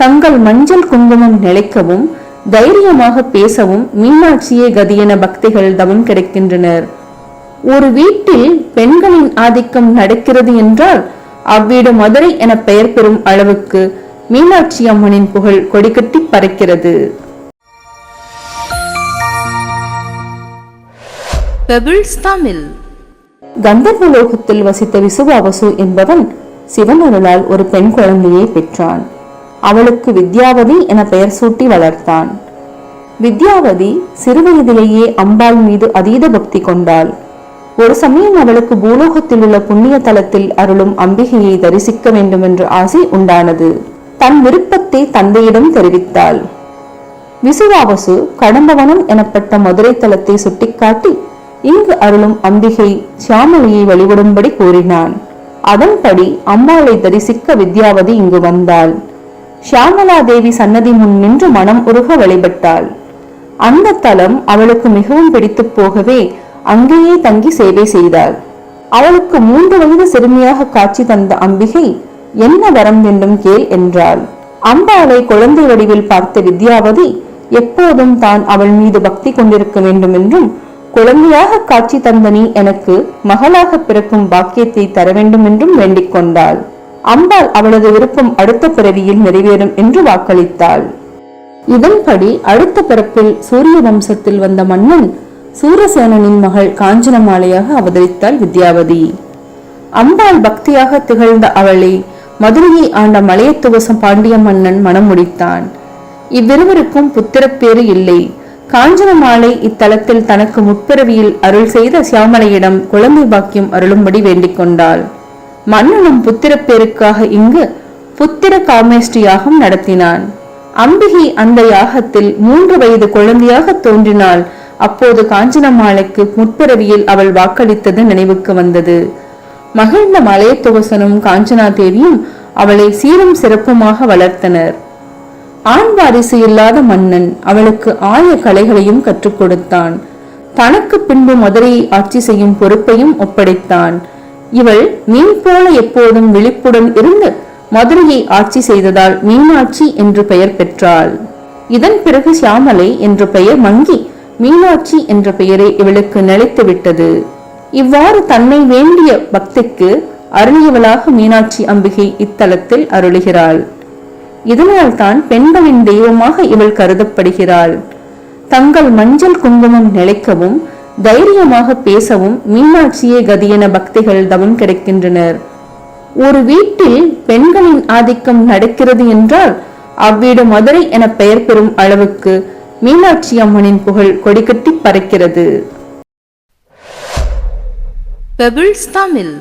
தங்கள் மஞ்சள் குங்குமம் நிலைக்கவும் தைரியமாக பேசவும் மீனாட்சியே கதியென பக்திகள் தவம் கிடைக்கின்றனர். ஒரு வீட்டில் பெண்களின் ஆதிக்கம் நடக்கிறது என்றால் அவ்வீடு மதுரை என பெயர் பெறும் அளவுக்கு மீனாட்சி அம்மனின் புகழ் கொடிகட்டி பறக்கிறது. தமிழ் கந்தர்வலோகத்தில் வசித்த விசுவாவசு என்பவன் சிவன் அருளால் ஒரு பெண் குழந்தையை பெற்றான். அவளுக்கு வித்யாவதி என பெயர் சூட்டி வளர்த்தான். வித்யாவதி சிறுவயதிலேயே அம்பாள் மீது அதீத பக்தி கொண்டாள். ஒரு சமயம் அவளுக்கு பூலோகத்தில் உள்ள புண்ணிய தலத்தில் அருளும் அம்பிகையை தரிசிக்க வேண்டும் என்ற ஆசை உண்டானது. தன் விருப்பத்தை தந்தையிடம் தெரிவித்தாள். விசுவாவசு கடம்பவனம் எனப்பட்ட மதுரை தலத்தை சுட்டிக்காட்டி இங்கு அருளும் அம்பிகை சியாமலையை வழிபடும்படி கூறினான். அதன்படி அம்பாளை தரிசிக்க வித்யாவதி இங்கு வந்தாள். ஷியாமலா தேவி சன்னதி முன் நின்று மனம் உருக வழிபட்டாள். அந்த தலம் அவளுக்கு மிகவும் பிடித்துப் போகவே அங்கேயே தங்கி சேவை செய்தாள். அவளுக்கு மூன்று வயது சிறுமியாக காட்சி தந்த அம்பிகை என்ன வரம் வேண்டும் கேள் என்றாள். அம்பாளை குழந்தை வடிவில் பார்த்த வித்யாவதி எப்போதும் தான் அவள் மீது பக்தி கொண்டிருக்க வேண்டும் என்றும் குழந்தையாக காட்சி தந்த நீ எனக்கு மகளாக பிறக்கும் பாக்கியத்தை தர வேண்டும் என்றும் வேண்டிக் கொண்டாள். அம்பாள் அவளது விருப்பம் அடுத்த பிறவியில் நிறைவேறும் என்று வாக்களித்தாள். இதன்படி அடுத்த பிறப்பில் சூரிய வம்சத்தில் வந்த மன்னன் சூரசேனனின் மகள் காஞ்சனமாலையாக அவதரித்தாள் வித்யாவதி. அம்பாள் பக்தியாக திகழ்ந்த அவளை மதுரையை ஆண்ட மலையத்துவசம் பாண்டிய மன்னன் மனம் முடித்தான் இவ்விருவருக்கும் புத்திரப்பேறு இல்லை. காஞ்சனமாலை இத்தலத்தில் தனக்கு முற்பிறவியில் அருள் செய்த சியாமலையிடம் குழந்தை பாக்கியம் அருளும்படி வேண்டிக் கொண்டாள். மன்னனும் புத்திர பேருக்காக இங்கு புத்திர காமேஷ்டி யாகம் நடத்தினான். அம்பிகை அந்த யாகத்தில் மூன்று வயது குழந்தையாக தோன்றினாள். அப்போது காஞ்சனமாலைக்கு முற்பிறவியில் அவள் வாக்களித்தது நினைவுக்கு வந்தது. மகிழ்ந்த மலையத்துவசனும் காஞ்சனா தேவியும் அவளை சீரும் சிறப்புமாக வளர்த்தனர். ஆண் வாரிசு இல்லாத மன்னன் அவளுக்கு ஆய கலைகளையும் கற்றுக் கொடுத்தான். தனக்கு பின்பு மதுரையை ஆட்சி செய்யும் பொறுப்பையும் ஒப்படைத்தான். இவள் மீன் போல எப்போதும் விழிப்புடன் இருந்து மதுரையை ஆட்சி செய்ததால் மீனாட்சி என்று பெயர் பெற்றாள். இதன் பிறகு சியாமலை என்ற பெயர் மங்கி மீனாட்சி என்ற பெயரை இவளுக்கு நிலைத்து விட்டது. இவ்வாறு தன்னை வேண்டிய பக்திக்கு அருளியவளாக மீனாட்சி அம்பிகை இத்தலத்தில் அருளுகிறாள். இதனால் தான் பெண்களின் தெய்வமாக இவள் கருதப்படுகிறாள். தங்கள் மஞ்சள் குங்குமம் நிலைக்கவும் தைரியமாக பேசவும் மீனாட்சியே கதியென பக்திகள் தவம் கிடைக்கின்றனர். ஒரு வீட்டில் பெண்களின் ஆதிக்கம் நடக்கிறது என்றால் அவ்வீடு மதுரை என பெயர் பெறும் அளவுக்கு மீனாட்சி அம்மனின் புகழ் கொடிகட்டி பறக்கிறது. பெபிள்ஸ் தமிழ்